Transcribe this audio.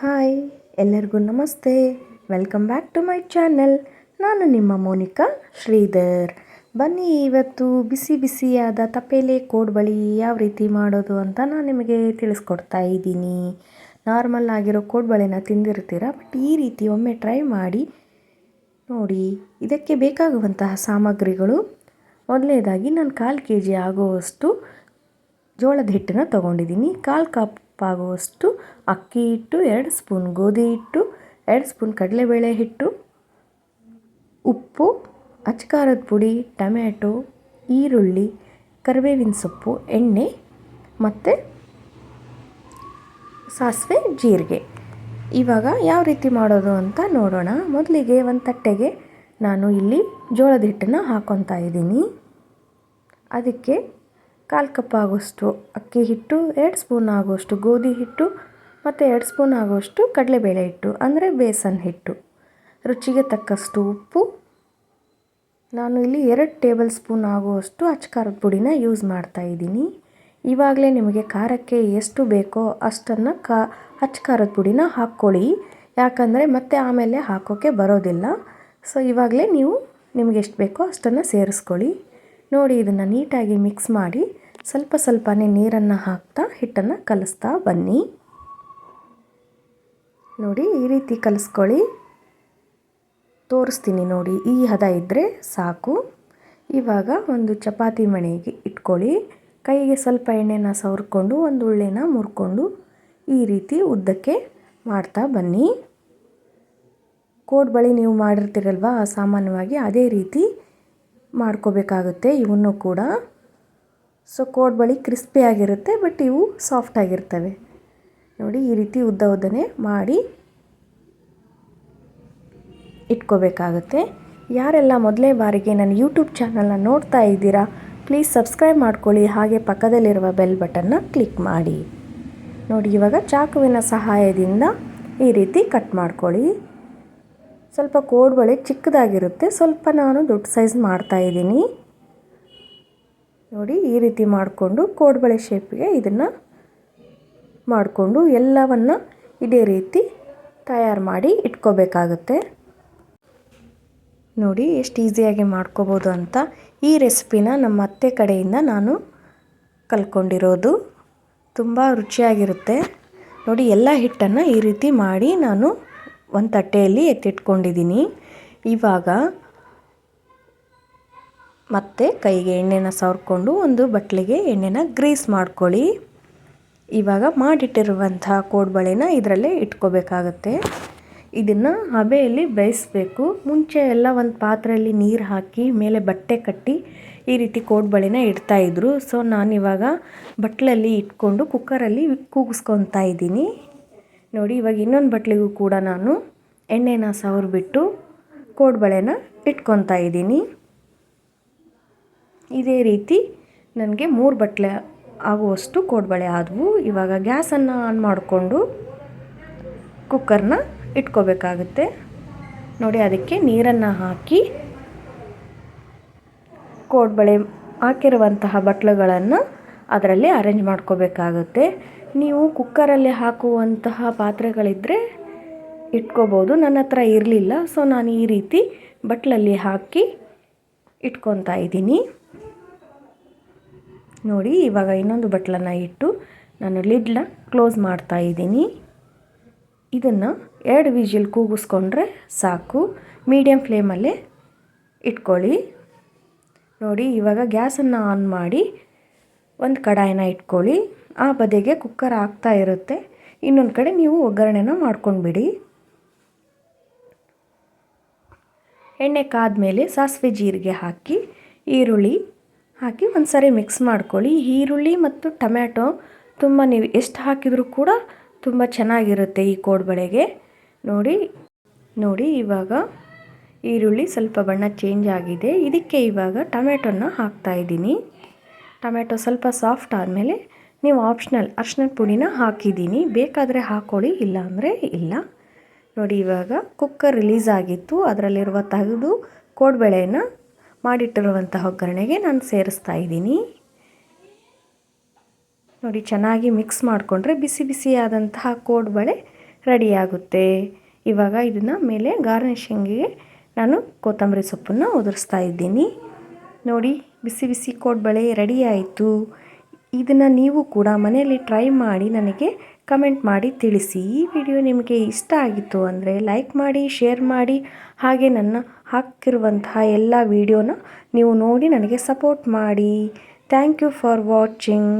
Hi, ಎಲ್ಲರಿಗೂ ನಮಸ್ತೆ. Welcome back to my channel ನಾನು ನಿಮ್ಮ ಮೋನಿಕಾ ಶ್ರೀಧರ್. ಬನ್ನಿ, ಇವತ್ತು ಬಿಸಿ ಬಿಸಿಯಾದ ತಪೇಲೆ ಕೋಡ್ಬಳಿ ಯಾವ ರೀತಿ ಮಾಡೋದು ಅಂತ ನಾನು ನಿಮಗೆ ತಿಳಿಸ್ಕೊಡ್ತಾ ಇದ್ದೀನಿ. ನಾರ್ಮಲ್ ಆಗಿರೋ ಕೋಡ್ಬಳೆನ ತಿಂದಿರ್ತೀರ? ಬಟ್ ಈ ರೀತಿ ಒಮ್ಮೆ ಟ್ರೈ ಮಾಡಿ ನೋಡಿ. ಇದಕ್ಕೆ ಬೇಕಾಗುವಂತಹ ಸಾಮಗ್ರಿಗಳು. ಮೊದಲನೇದಾಗಿ, ನಾನು ಕಾಲು ಕೆ ಜಿ ಆಗುವಷ್ಟು ಜೋಳದ ಹಿಟ್ಟನ್ನು ತೊಗೊಂಡಿದ್ದೀನಿ. ಕಾಲು ಕಪ್ ಆಗುವಷ್ಟು ಅಕ್ಕಿ ಹಿಟ್ಟು, ಎರಡು ಸ್ಪೂನ್ ಗೋಧಿ ಹಿಟ್ಟು, ಎರಡು ಸ್ಪೂನ್ ಕಡಲೆಬೇಳೆ ಹಿಟ್ಟು, ಉಪ್ಪು ಅಚ್ಕಾರದ ಪುಡಿ, ಟೊಮ್ಯಾಟೊ, ಈರುಳ್ಳಿ, ಕರಿಬೇವಿನ ಸೊಪ್ಪು, ಎಣ್ಣೆ ಮತ್ತು ಸಾಸಿವೆ, ಜೀರಿಗೆ. ಇವಾಗ ಯಾವ ರೀತಿ ಮಾಡೋದು ಅಂತ ನೋಡೋಣ. ಮೊದಲಿಗೆ ಒಂದು ತಟ್ಟೆಗೆ ನಾನು ಇಲ್ಲಿ ಜೋಳದ ಹಿಟ್ಟನ್ನು ಹಾಕ್ಕೊತಾ ಇದ್ದೀನಿ. ಅದಕ್ಕೆ ಕಾಲು ಕಪ್ ಆಗೋಷ್ಟು, ಅಕ್ಕಿ ಹಿಟ್ಟು, ಎರಡು ಸ್ಪೂನ್ ಆಗೋಷ್ಟು ಗೋಧಿ ಹಿಟ್ಟು ಮತ್ತು ಎರಡು ಸ್ಪೂನ್ ಆಗೋಷ್ಟು ಕಡಲೆಬೇಳೆ ಹಿಟ್ಟು, ಅಂದರೆ ಬೇಸನ್ ಹಿಟ್ಟು. ರುಚಿಗೆ ತಕ್ಕಷ್ಟು ಉಪ್ಪು. ನಾನು ಇಲ್ಲಿ ಎರಡು ಟೇಬಲ್ ಸ್ಪೂನ್ ಆಗುವಷ್ಟು ಅಚ್ಕಾರದ ಪುಡಿನ ಯೂಸ್ ಮಾಡ್ತಾ ಇದ್ದೀನಿ. ಇವಾಗಲೇ ನಿಮಗೆ ಖಾರಕ್ಕೆ ಎಷ್ಟು ಬೇಕೋ ಅಷ್ಟನ್ನು ಕಾ, ಅಚ್ಕಾರದ ಪುಡಿನ ಹಾಕ್ಕೊಳ್ಳಿ. ಯಾಕಂದರೆ ಮತ್ತೆ ಆಮೇಲೆ ಹಾಕೋಕ್ಕೆ ಬರೋದಿಲ್ಲ. ಸೊ ಇವಾಗಲೇ ನೀವು ನಿಮಗೆ ಎಷ್ಟು ಬೇಕೋ ಅಷ್ಟನ್ನು ಸೇರಿಸ್ಕೊಳ್ಳಿ. ನೋಡಿ ಇದನ್ನು ನೀಟಾಗಿ ಮಿಕ್ಸ್ ಮಾಡಿ ಸ್ವಲ್ಪ ಸ್ವಲ್ಪನೇ ನೀರನ್ನು ಹಾಕ್ತಾ ಹಿಟ್ಟನ್ನು ಕಲಿಸ್ತಾ ಬನ್ನಿ. ನೋಡಿ ಈ ರೀತಿ ಕಲಿಸ್ಕೊಳ್ಳಿ. ತೋರಿಸ್ತೀನಿ ನೋಡಿ, ಈ ಹದ ಇದ್ದರೆ ಸಾಕು. ಇವಾಗ ಒಂದು ಚಪಾತಿ ಮಣೆಗೆ ಇಟ್ಕೊಳ್ಳಿ. ಕೈಗೆ ಸ್ವಲ್ಪ ಎಣ್ಣೆನ ಸವರ್ಕೊಂಡು ಒಂದು ಉಳ್ಳೆನ ಮುರ್ಕೊಂಡು ಈ ರೀತಿ ಉದ್ದಕ್ಕೆ ಮಾಡ್ತಾ ಬನ್ನಿ. ಕೋಡ್ಬಳಿ ನೀವು ಮಾಡಿರ್ತೀರಲ್ವ, ಸಾಮಾನ್ಯವಾಗಿ ಅದೇ ರೀತಿ ಮಾಡ್ಕೋಬೇಕಾಗುತ್ತೆ. ಇವನ್ನು ಕೂಡ. ಸೊ ಕೋಡ್ಬಳಿ ಕ್ರಿಸ್ಪಿಯಾಗಿರುತ್ತೆ ಬಟ್ ಇವು ಸಾಫ್ಟಾಗಿರ್ತವೆ ನೋಡಿ, ಈ ರೀತಿ ಉದ್ದ ಉದ್ದನೆ ಮಾಡಿ ಇಟ್ಕೋಬೇಕಾಗುತ್ತೆ. ಯಾರೆಲ್ಲ ಮೊದಲೇ ಬಾರಿಗೆ ನನ್ನ ಯೂಟ್ಯೂಬ್ ಚಾನಲ್ನ ನೋಡ್ತಾ ಇದ್ದೀರಾ ಪ್ಲೀಸ್ ಸಬ್ಸ್ಕ್ರೈಬ್ ಮಾಡ್ಕೊಳ್ಳಿ. ಹಾಗೆ ಪಕ್ಕದಲ್ಲಿರುವ ಬೆಲ್ ಬಟನ್ನ ಕ್ಲಿಕ್ ಮಾಡಿ. ನೋಡಿ, ಇವಾಗ ಚಾಕುವಿನ ಸಹಾಯದಿಂದ ಈ ರೀತಿ ಕಟ್ ಮಾಡ್ಕೊಳ್ಳಿ. ಸ್ವಲ್ಪ ಕೋಡ್ಬಳೆ ಚಿಕ್ಕದಾಗಿರುತ್ತೆ. ಸ್ವಲ್ಪ ನಾನು ದೊಡ್ಡ ಸೈಜ್ ಮಾಡ್ತಾ ಇದ್ದೀನಿ. ನೋಡಿ, ಈ ರೀತಿ ಮಾಡಿಕೊಂಡು ಕೋಡ್ಬಳೆ ಶೇಪ್ಗೆ ಇದನ್ನು ಮಾಡಿಕೊಂಡು ಎಲ್ಲವನ್ನು ಇದೇ ರೀತಿ ತಯಾರು ಮಾಡಿ ಇಟ್ಕೋಬೇಕಾಗುತ್ತೆ. ನೋಡಿ, ಎಷ್ಟು ಈಸಿಯಾಗಿ ಮಾಡ್ಕೋಬೋದು ಅಂತ ಈ ರೆಸಿಪಿನ ನಮ್ಮ ಅತ್ತೆ ಕಡೆಯಿಂದ ನಾನು ಕಲ್ಕೊಂಡಿರೋದು ತುಂಬ ರುಚಿಯಾಗಿರುತ್ತೆ. ನೋಡಿ, ಎಲ್ಲ ಹಿಟ್ಟನ್ನು ಈ ರೀತಿ ಮಾಡಿ ನಾನು ಒಂದು ತಟ್ಟೆಯಲ್ಲಿ ಎತ್ತಿಟ್ಕೊಂಡಿದ್ದೀನಿ ಇವಾಗ ಮತ್ತೆ ಕೈಗೆ ಎಣ್ಣೆನ ಸವರ್ಕೊಂಡು ಒಂದು ಬಟ್ಲಿಗೆ ಎಣ್ಣೆನ ಗ್ರೀಸ್ ಮಾಡ್ಕೊಳ್ಳಿ. ಇವಾಗ ಮಾಡಿಟ್ಟಿರುವಂತಹ ಕೋಡ್ಬಳೆನ ಇದರಲ್ಲೇ ಇಟ್ಕೋಬೇಕಾಗತ್ತೆ. ಇದನ್ನು ಹಬೆಯಲ್ಲಿ ಬೇಯಿಸ್ಬೇಕು. ಮುಂಚೆ ಎಲ್ಲ ಒಂದು ಪಾತ್ರೆಯಲ್ಲಿ ನೀರು ಹಾಕಿ ಮೇಲೆ ಬಟ್ಟೆ ಕಟ್ಟಿ ಈ ರೀತಿ ಕೋಡ್ಬಳೆನ ಇಡ್ತಾಯಿದ್ರು ಸೊ ನಾನಿವಾಗ ಬಟ್ಲಲ್ಲಿ ಇಟ್ಕೊಂಡು ಕುಕ್ಕರಲ್ಲಿ ಕೂಗಿಸ್ಕೊತಾ ಇದ್ದೀನಿ. ನೋಡಿ, ಇವಾಗ ಇನ್ನೊಂದು ಬಟ್ಲಿಗೂ ಕೂಡ ನಾನು ಎಣ್ಣೆನ ಸವರಿಬಿಟ್ಟು ಕೋಡ್ಬಳೆನ ಇಟ್ಕೊತಾ ಇದ್ದೀನಿ. ಇದೇ ರೀತಿ ನನಗೆ ಮೂರು ಬಟ್ಲೆ ಆಗುವಷ್ಟು ಕೋಡ್ಬಳೆ ಆದವು. ಇವಾಗ ಗ್ಯಾಸನ್ನು ಆನ್ ಮಾಡಿಕೊಂಡು ಕುಕ್ಕರ್ನ ಇಟ್ಕೋಬೇಕಾಗುತ್ತೆ. ನೋಡಿ, ಅದಕ್ಕೆ ನೀರನ್ನು ಹಾಕಿ ಕೋಡ್ಬಳೆ ಹಾಕಿರುವಂತಹ ಬಟ್ಲುಗಳನ್ನು ಅದರಲ್ಲಿ ಅರೇಂಜ್ ಮಾಡ್ಕೋಬೇಕಾಗುತ್ತೆ. ನೀವು ಕುಕ್ಕರಲ್ಲಿ ಹಾಕುವಂತಹ ಪಾತ್ರೆಗಳಿದ್ದರೆ ಇಟ್ಕೋಬೋದು. ನನ್ನ ಹತ್ರ ಇರಲಿಲ್ಲ, ಸೊ ನಾನು ಈ ರೀತಿ ಬಟ್ಲಲ್ಲಿ ಹಾಕಿ ಇಟ್ಕೊತಾ ಇದ್ದೀನಿ. ನೋಡಿ, ಇವಾಗ ಇನ್ನೊಂದು ಬಟ್ಲನ್ನು ಇಟ್ಟು ನಾನು ಲಿಡ್ನ ಕ್ಲೋಸ್ ಮಾಡ್ತಾ ಇದ್ದೀನಿ. ಇದನ್ನು ಎರಡು ವಿಜಿಲ್ ಕೂಗಿಸ್ಕೊಂಡ್ರೆ ಸಾಕು. ಮೀಡಿಯಮ್ ಫ್ಲೇಮಲ್ಲೇ ಇಟ್ಕೊಳ್ಳಿ. ನೋಡಿ, ಇವಾಗ ಗ್ಯಾಸನ್ನು ಆನ್ ಮಾಡಿ ಒಂದು ಕಡಾಯಿನ ಇಟ್ಕೊಳ್ಳಿ. ಆ ಬದಿಗೆ ಕುಕ್ಕರ್ ಆಗ್ತಾ ಇರುತ್ತೆ. ಇನ್ನೊಂದು ಕಡೆ ನೀವು ಒಗ್ಗರಣೆನ ಮಾಡ್ಕೊಂಡ್ಬಿಡಿ. ಎಣ್ಣೆ ಕಾದ್ಮೇಲೆ ಸಾಸಿವೆ ಜೀರಿಗೆ ಹಾಕಿ, ಈರುಳ್ಳಿ ಹಾಕಿ ಒಂದು ಸರಿ ಮಿಕ್ಸ್ ಮಾಡ್ಕೊಳ್ಳಿ. ಈರುಳ್ಳಿ ಮತ್ತು ಟೊಮ್ಯಾಟೊ ತುಂಬ ನೀವು ಎಷ್ಟು ಹಾಕಿದರೂ ಕೂಡ ತುಂಬ ಚೆನ್ನಾಗಿರುತ್ತೆ ಈ ಕೋಡ್ಬಳೆಗೆ ನೋಡಿ ನೋಡಿ ಇವಾಗ ಈರುಳ್ಳಿ ಸ್ವಲ್ಪ ಬಣ್ಣ ಚೇಂಜ್ ಆಗಿದೆ. ಇದಕ್ಕೆ ಇವಾಗ ಟೊಮ್ಯಾಟೊನ ಹಾಕ್ತಾಯಿದ್ದೀನಿ ಟೊಮ್ಯಾಟೊ ಸ್ವಲ್ಪ ಸಾಫ್ಟ್ ಆದಮೇಲೆ ನೀವು ಆಪ್ಷನಲ್ ಅರ್ಶಿನದ ಪುಡಿನ ಹಾಕಿದ್ದೀನಿ. ಬೇಕಾದರೆ ಹಾಕ್ಕೊಳ್ಳಿ ಇಲ್ಲ ಅಂದರೆ ಇಲ್ಲ. ನೋಡಿ, ಇವಾಗ ಕುಕ್ಕರ್ ರಿಲೀಸ್ ಆಗಿತ್ತು. ಅದರಲ್ಲಿರುವ ತೆಗೆದು ಕೋಡ್ಬೇಳೆಯನ್ನು ಮಾಡಿಟ್ಟಿರುವಂಥ ಒಗ್ಗರಣೆಗೆ ನಾನು ಸೇರಿಸ್ತಾ ಇದ್ದೀನಿ. ನೋಡಿ, ಚೆನ್ನಾಗಿ ಮಿಕ್ಸ್ ಮಾಡಿಕೊಂಡ್ರೆ ಬಿಸಿ ಬಿಸಿಯಾದಂತಹ ಕೋಡ್ಬಳೆ ರೆಡಿಯಾಗುತ್ತೆ. ಇವಾಗ ಇದನ್ನು ಮೇಲೆ ಗಾರ್ನಿಷಿಂಗಿಗೆ ನಾನು ಕೊತ್ತಂಬರಿ ಸೊಪ್ಪನ್ನು ಉದುರಿಸ್ತಾ ಇದ್ದೀನಿ. ನೋಡಿ ಬಿಸಿ ಬಿಸಿ ಕೋಡ್ಬಳೆ ರೆಡಿ ಆಯಿತು. ಇದನ್ನು ನೀವು ಕೂಡ ಮನೆಯಲ್ಲಿ ಟ್ರೈ ಮಾಡಿ ನನಗೆ ಕಮೆಂಟ್ ಮಾಡಿ ತಿಳಿಸಿ. ಈ ವಿಡಿಯೋ ನಿಮಗೆ ಇಷ್ಟ ಆಗಿತ್ತು ಅಂದರೆ ಲೈಕ್ ಮಾಡಿ ಶೇರ್ ಮಾಡಿ, ಹಾಗೆ ನನ್ನ ಹಾಕಿರುವಂತಹ ಎಲ್ಲ ವಿಡಿಯೋನ ನೀವು ನೋಡಿ ನನಗೆ ಸಪೋರ್ಟ್ ಮಾಡಿ. Thank you for watching